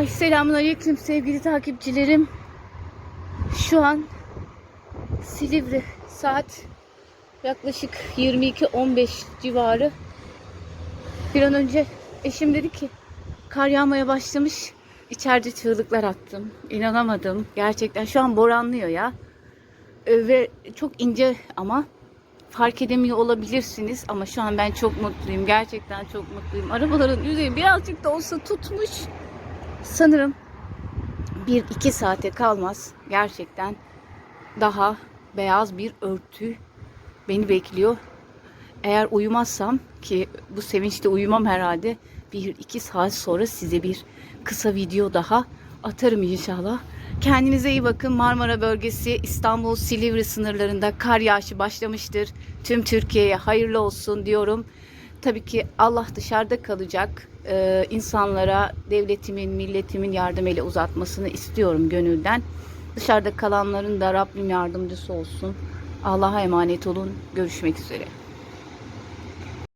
Ay selamünaleyküm sevgili takipçilerim. Şu an Silivri saat yaklaşık 22.15 civarı. Bir an önce eşim dedi ki kar yağmaya başlamış. İçeride çığlıklar attım. İnanamadım. Gerçekten şu an boranlıyor ya. Ee, Ve çok ince ama fark edemiyor olabilirsiniz ama şu an ben çok mutluyum. Gerçekten çok mutluyum. Arabaların yüzeyi birazcık da olsa tutmuş. Sanırım bir iki saate kalmaz. Gerçekten daha beyaz bir örtü beni bekliyor. Eğer uyumazsam ki bu sevinçte uyumam herhalde bir iki saat sonra size bir kısa video daha atarım inşallah. Kendinize iyi bakın. Marmara bölgesi İstanbul Silivri sınırlarında kar yağışı başlamıştır. Tüm Türkiye'ye hayırlı olsun diyorum. Tabii ki Allah dışarıda kalacak Ee, insanlara devletimin, milletimin yardım eli uzatmasını istiyorum gönülden. Dışarıda kalanların da Rabbim yardımcısı olsun. Allah'a emanet olun. Görüşmek üzere.